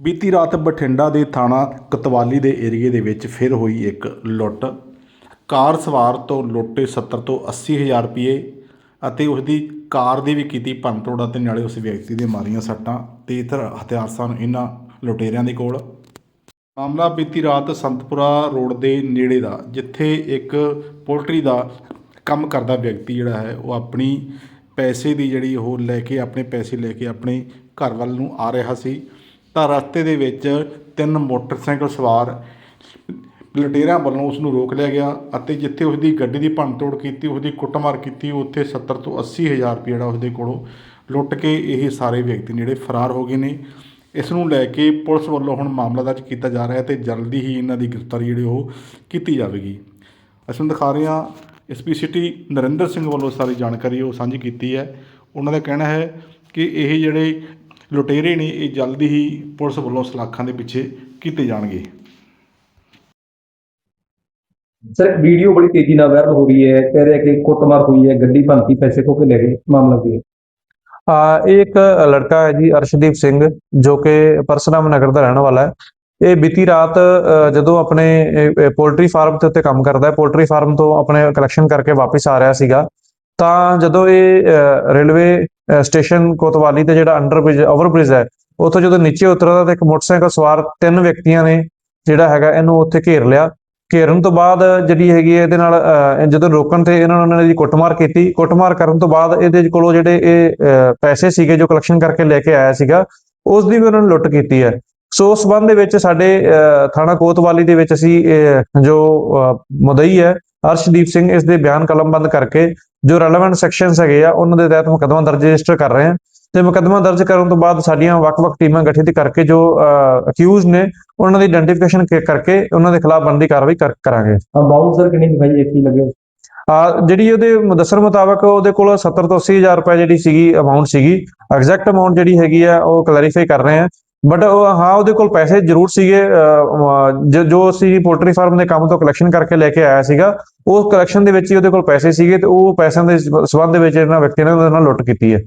ਬੀਤੀ ਰਾਤ ਬਠਿੰਡਾ ਦੇ ਥਾਣਾ ਕਤਵਾਲੀ ਦੇ ਏਰੀਏ ਦੇ ਵਿੱਚ ਫਿਰ ਹੋਈ ਇੱਕ ਲੁੱਟ। ਕਾਰ ਸਵਾਰ ਤੋਂ ਲੁੱਟੇ 70 ਤੋਂ 80 ਹਜ਼ਾਰ ਰੁਪਏ ਅਤੇ ਉਸ ਦੀ ਕਾਰ ਦੀ ਵੀ ਕੀਤੀ ਭੰਨਤੋੜ ਅਤੇ ਨਾਲੇ ਉਸ ਵਿਅਕਤੀ ਦੇ ਮਾਰੀਆਂ ਸੱਟਾਂ ਤੇਜ਼ਧਾਰ ਹਥਿਆਰ ਸਨ ਇਹਨਾਂ ਲੁਟੇਰਿਆਂ ਦੇ ਕੋਲ। ਮਾਮਲਾ ਬੀਤੀ ਰਾਤ ਸੰਤਪੁਰਾ ਰੋਡ ਦੇ ਨੇੜੇ ਦਾ, ਜਿੱਥੇ ਇੱਕ ਪੋਲਟਰੀ ਦਾ ਕੰਮ ਕਰਦਾ ਵਿਅਕਤੀ ਜਿਹੜਾ ਹੈ, ਉਹ ਆਪਣੀ ਪੈਸੇ ਦੀ ਜਿਹੜੀ ਉਹ ਲੈ ਕੇ, ਆਪਣੇ ਪੈਸੇ ਲੈ ਕੇ ਆਪਣੇ ਘਰ ਵੱਲ ਨੂੰ ਆ ਰਿਹਾ ਸੀ। ਤਾਂ ਰਸਤੇ ਦੇ ਵਿੱਚ ਤਿੰਨ ਮੋਟਰਸਾਈਕਲ ਸਵਾਰ ਲੁਟੇਰਿਆਂ ਵੱਲੋਂ ਉਸ ਨੂੰ ਰੋਕ ਲਿਆ ਗਿਆ ਅਤੇ ਜਿੱਥੇ ਉਸ ਦੀ ਗੱਡੀ ਦੀ ਭੰਨਤੋੜ ਕੀਤੀ ਉਸ ਦੀ ਕੁੱਟਮਾਰ ਕੀਤੀ, ਉੱਥੇ 70 ਤੋਂ 80 ਹਜ਼ਾਰ ਰੁਪਏ ਜਿਹੜਾ ਉਸ ਦੇ ਕੋਲੋਂ ਲੁੱਟ ਕੇ ਇਹ ਸਾਰੇ ਵਿਅਕਤੀ ਜਿਹੜੇ ਫਰਾਰ ਹੋ ਗਏ ਨੇ। ਇਸ ਨੂੰ ਲੈ ਕੇ ਪੁਲਿਸ ਵੱਲੋਂ ਹੁਣ ਮਾਮਲਾ ਦਰਜ ਕੀਤਾ ਜਾ ਰਿਹਾ ਹੈ ਤੇ ਜਲਦੀ ਹੀ ਇਹਨਾਂ ਦੀ ਗ੍ਰਿਫਤਾਰੀ ਜਿਹੜੀ ਉਹ ਕੀਤੀ ਜਾਵੇਗੀ। ਅਸੀਂ ਦਿਖਾ ਰਹੇ ਹਾਂ ਐਸਪੀ ਸਿਟੀ ਨਰਿੰਦਰ ਸਿੰਘ ਵੱਲੋਂ ਸਾਰੀ ਜਾਣਕਾਰੀ ਉਹ ਸਾਂਝੀ ਕੀਤੀ ਹੈ। ਉਹਨਾਂ ਦਾ ਕਹਿਣਾ ਹੈ ਕਿ ਇਹ ਜਿਹੜੇ ਲੁਟੇਰੇ ਨੇ ਇਹ ਜਲਦੀ ਹੀ ਪੁਲਿਸ ਵੱਲੋਂ ਸਲਾਖਾਂ ਦੇ ਪਿੱਛੇ ਕੀਤੇ ਜਾਣਗੇ। ਸਰ ਇੱਕ ਵੀਡੀਓ ਬੜੀ ਤੇਜ਼ੀ ਨਾਲ ਵਾਇਰਲ ਹੋ ਰਹੀ ਹੈ। ਕਹਿ ਰਿਹਾ ਕਿ ਕੁੱਟਮਾਰ ਹੋਈ ਹੈ ਗੱਡੀ ਭੰਤੀ ਪੈਸੇ ਖੋ ਕੇ ਲੈ ਗਏ ਮਾਮਲਾ ਕੀ ਹੈ? ਆ ਇਹ ਇੱਕ ਲੜਕਾ ਹੈ ਜੀ ਅਰਸ਼ਦੀਪ ਸਿੰਘ ਜੋ ਕਿ ਪਰਸਰਾਮ ਨਗਰ ਦਾ ਰਹਿਣ ਵਾਲਾ ਹੈ। ਇਹ ਬੀਤੀ ਰਾਤ ਜਦੋਂ ਆਪਣੇ ਪੋਲਟਰੀ ਫਾਰਮ ਤੇ ਉੱਤੇ ਕੰਮ ਕਰਦਾ ਹੈ ਪੋਲਟਰੀ ਫਾਰਮ ਤੋਂ ਆਪਣੇ ਕਲੈਕਸ਼ਨ ਕਰਕੇ ਵਾਪਸ ਆ ਰਿਹਾ ਸੀਗਾ ਤਾਂ ਜਦੋਂ ਇਹ ਰੇਲਵੇ ਸਟੇਸ਼ਨ ਕੋਤਵਾਲੀ ਤੇ ਜਿਹੜਾ ਅੰਡਰ ਬ੍ਰਿਜ ਓਵਰ ਬ੍ਰਿਜ ਹੈ ਉੱਥੋਂ ਜਦੋਂ ਨੀਚੇ ਉਤਰਦਾ ਤਾਂ ਇੱਕ ਮੋਟਰਸਾਈਕਲ ਸਵਾਰ ਤਿੰਨ ਵਿਅਕਤੀਆਂ ਨੇ ਜਿਹੜਾ ਹੈਗਾ ਇਹਨੂੰ ਉੱਥੇ ਘੇਰ ਲਿਆ। ਘੇਰਨ ਤੋਂ ਬਾਅਦ ਜਿਹੜੀ ਹੈਗੀ ਇਹਦੇ ਨਾਲ ਜਦੋਂ ਰੋਕਣ ਤੇ ਇਹਨਾਂ ਨੇ ਉਹਨਾਂ ਕੁੱਟਮਾਰ ਕੀਤੀ। ਕੁੱਟਮਾਰ ਕਰਨ ਤੋਂ ਬਾਅਦ ਇਹਦੇ ਕੋਲੋਂ ਜਿਹੜੇ ਇਹ ਪੈਸੇ ਸੀਗੇ ਜੋ ਕਲੈਕਸ਼ਨ ਕਰਕੇ ਲੈ ਕੇ ਆਇਆ ਸੀਗਾ ਉਸ ਦੀ ਵੀ ਉਹਨਾਂ ਨੇ ਲੁੱਟ ਕੀਤੀ ਹੈ। ਸੋ ਉਸ ਸੰਬੰਧ ਦੇ ਵਿੱਚ ਸਾਡੇ ਅ, ਥਾਣਾ ਕੋਤਵਾਲੀ ਦੇ ਵਿੱਚ ਅਸੀਂ ਜੋ ਅ, ਮੁਦਈ ਹੈ ਅਰਸ਼ਦੀਪ ਸਿੰਘ ਇਸ ਦੇ ਬਿਆਨ ਕਲਮਬੰਦ ਕਰਕੇ ਜੋ ਰੈਲੇਵੈਂਟ ਸੈਕਸ਼ਨਸ ਹੈਗੇ ਆ ਉਹਨਾਂ ਦੇ ਤਹਿਤ ਮੁਕੱਦਮਾ ਦਰਜ ਰਜਿਸਟਰ ਕਰ ਰਹੇ ਹਾਂ ਤੇ ਮੁਕੱਦਮਾ ਦਰਜ ਕਰਨ ਤੋਂ ਬਾਅਦ ਸਾਡੀਆਂ ਵੱਖ-ਵੱਖ ਟੀਮਾਂ ਗਠਿਤ ਕਰਕੇ ਜੋ ਅਕਿਊਜ਼ ਨੇ ਉਹਨਾਂ ਦੀ ਆਇਡੈਂਟੀਫਿਕੇਸ਼ਨ ਕਰਕੇ ਉਹਨਾਂ ਦੇ ਖਿਲਾਫ ਬਣਦੀ ਕਾਰਵਾਈ ਕਰ- ਕਰਾਂਗੇ। ਅਮਾਉਂਟ ਸਰ ਕਿੰਨੀ ਦਿਖਾਈ ਹੈ ਕੀ ਲੱਗੇ ਆ ਜਿਹੜੀ ਉਹਦੇ ਦੱਸਣ ਮੁਤਾਬਕ ਉਹਦੇ ਕੋਲ 70 ਤੋਂ 80 ਹਜ਼ਾਰ ਰੁਪਏ ਜਿਹੜੀ ਸੀਗੀ ਅਮਾਉਂਟ ਸੀਗੀ ਐਗਜ਼ੈਕਟ ਅਮਾਉਂਟ ਜਿਹੜੀ ਹੈਗੀ ਆ ਉਹ ਕਲੈਰੀਫਾਈ ਕਰ ਰਹੇ ਆ। ਬਟ ਹਾਂ ਉਹਦੇ ਕੋਲ ਪੈਸੇ ਜ਼ਰੂਰ ਸੀਗੇ ਅ, ਅ, ਜੋ- ਜੋ ਅਸੀਂ ਪੋਲਟਰੀ ਫਾਰਮ ਦੇ ਕੰਮ ਤੋਂ ਕਲੈਕਸ਼ਨ ਕਰਕੇ ਲੈ ਕੇ ਆਇਆ ਸੀਗਾ ਉਹ ਕਲੈਕਸ਼ਨ ਦੇ ਵਿੱਚ ਹੀ ਉਹਦੇ ਕੋਲ ਪੈਸੇ ਸੀਗੇ ਤੇ ਉਹ ਪੈਸਿਆਂ ਦੇ ਸਬੰਧ ਦੇ ਵਿੱਚ ਇਹਨਾਂ ਵਿਅਕਤੀਆਂ ਨੇ ਉਹਦੇ ਨਾਲ ਲੁੱਟ ਕੀਤੀ ਹੈ।